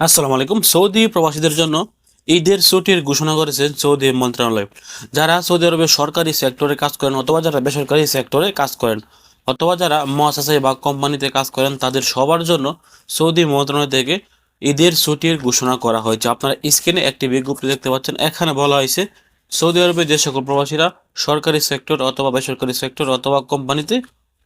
আসসালামু আলাইকুম। সৌদি প্রবাসীদের জন্য ঈদের ছুটির ঘোষণা করেছেন সৌদি মন্ত্রণালয়। যারা সৌদি আরবের সরকারি সেক্টরে কাজ করেন অথবা যারা বেসরকারি সেক্টরে কাজ করেন অথবা যারা মহাশাসাই বা কোম্পানিতে কাজ করেন, তাদের সবার জন্য সৌদি মন্ত্রণালয় থেকে ঈদের ছুটির ঘোষণা করা হয়েছে। আপনারা স্ক্রিনে একটি বিজ্ঞপ্তি দেখতে পাচ্ছেন। এখানে বলা হয়েছে, সৌদি আরবে যে সকল প্রবাসীরা সরকারি সেক্টর অথবা বেসরকারি সেক্টর অথবা কোম্পানিতে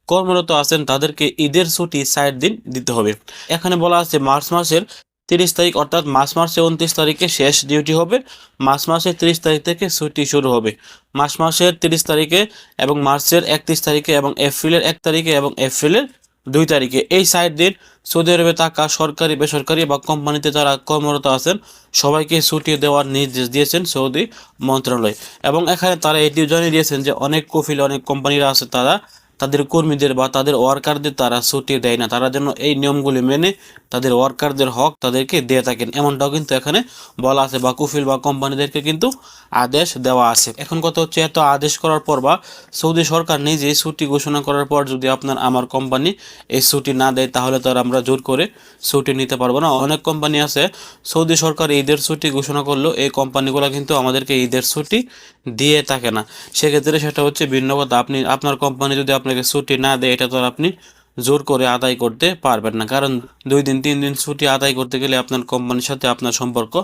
কর্মরত আছেন, তাদেরকে ঈদের ছুটি ষাট দিন দিতে হবে। এখানে বলা আছে, মার্চ মাসের তিরিশ তারিখ অর্থাৎ মার্চ মাসের উনত্রিশ তারিখে শেষ ডিউটি হবে। মার্চ মাসের তিরিশ তারিখ থেকে ছুটি শুরু হবে। মার্চ মাসের তিরিশ তারিখে এবং মার্চের একত্রিশ তারিখে এবং এপ্রিলের এক তারিখে এবং এপ্রিলের দুই তারিখে। এই সাইড দিন সৌদি আরবে থাকা সরকারি, বেসরকারি বা কোম্পানিতে যারা কর্মরত আছেন, সবাইকে ছুটি দেওয়ার নির্দেশ দিয়েছেন সৌদি মন্ত্রণালয়। এবং এখানে তারা এটিও জানিয়ে দিয়েছেন যে অনেক কফিল, অনেক কোম্পানিরা আছে, তারা তাদের কর্মীদের বা তাদের ওয়ার্কারদের তারা ছুটি দেয় না। তারা যেন এই নিয়মগুলি মেনে তাদের ওয়ার্কারদের হক তাদেরকে দিয়ে থাকেন। এমনটাও কিন্তু এখানে বলা আছে বা কুফিল বা কোম্পানিদেরকে কিন্তু আদেশ দেওয়া আছে। এখন কথা হচ্ছে, এত আদেশ করার পর বা সৌদি সরকার নিজে ছুটি ঘোষণা করার পর যদি আপনার আমার কোম্পানি এই ছুটি না দেয়, তাহলে তো আমরা জোর করে ছুটি নিতে পারব না। অনেক কোম্পানি আছে, সৌদি সরকার ঈদের ছুটি ঘোষণা করলেও এই কোম্পানিগুলো কিন্তু আমাদেরকে ঈদের ছুটি দিয়ে থাকে না। সেক্ষেত্রে সেটা হচ্ছে ভিন্ন কথা। আপনি, আপনার কোম্পানি যদি আপনাকে ছুটি না দেয়, এটা তো আর আপনি জোর করে আদায় করতে পারবেন না। কারণ দুই দিন, তিন দিন ছুটি আদায় করতে গেলে আপনার কোম্পানির সাথে আপনার সম্পর্ক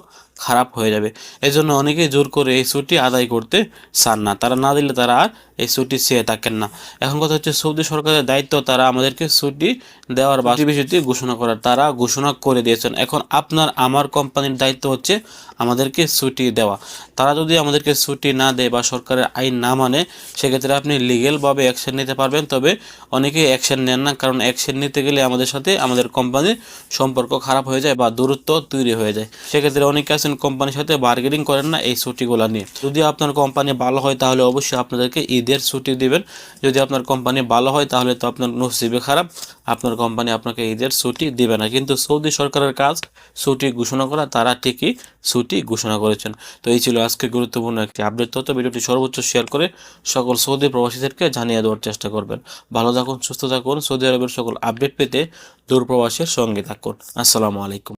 খারাপ হয়ে যাবে। এই জন্য অনেকেই জোর করে এই ছুটি আদায় করতে চান না। তারা না দিলে তারা আর এই ছুটি চেয়ে থাকেন না। এখন কথা হচ্ছে সৌদি সরকারের দায়িত্ব, তারা আমাদেরকে ছুটি দেওয়ার বা বিষয়টি ঘোষণা করার, তারা ঘোষণা করে দিয়েছেন। এখন আপনার, আমার কোম্পানির দায়িত্ব হচ্ছে আমাদেরকে ছুটি দেওয়া। তারা যদি আমাদেরকে ছুটি না দেয় বা সরকারের আইন না মানে সেক্ষেত্রে আপনি লিগেলভাবে অ্যাকশন নিতে পারবেন, তবে অনেকেই অ্যাকশন নেন না, কারণ অ্যাকশন নিতে গেলে আমাদের সাথে আমাদের কোম্পানির সম্পর্ক খারাপ হয়ে যায় বা দূরত্ব তৈরি হয়ে যায়। সেক্ষেত্রে অনেকে আছেন কোম্পানির সাথে বার্গেনিং করেন না এই ছুটিগুলো নিয়ে। যদি আপনার কোম্পানি ভালো হয়, তাহলে অবশ্যই আপনাদেরকে ঈদের ছুটি দিবেন। যদি আপনার কোম্পানি ভালো হয়, তাহলে তো আপনার নসিবে খারাপ। আপনার কোম্পানি আপনাকে ঈদের ছুটি দিবে না। কিন্তু সৌদি সরকারের কাজ, ছুটি ঘোষণা করা, তারা ঠিকই ছুটি ঘোষণা করেছেন। তো এই ছিল আজকে গুরুত্বপূর্ণ একটি আপডেট তথ্য। ভিডিওটি সর্বোচ্চ শেয়ার করে সকল সৌদি প্রবাসীদেরকে জানিয়ে দেওয়ার চেষ্টা করবেন। ভালো থাকুন, সুস্থ থাকুন। সৌদি আরবের সকল আপডেট পেতে দূর প্রবাসের সঙ্গে থাকুন। আসসালামু আলাইকুম।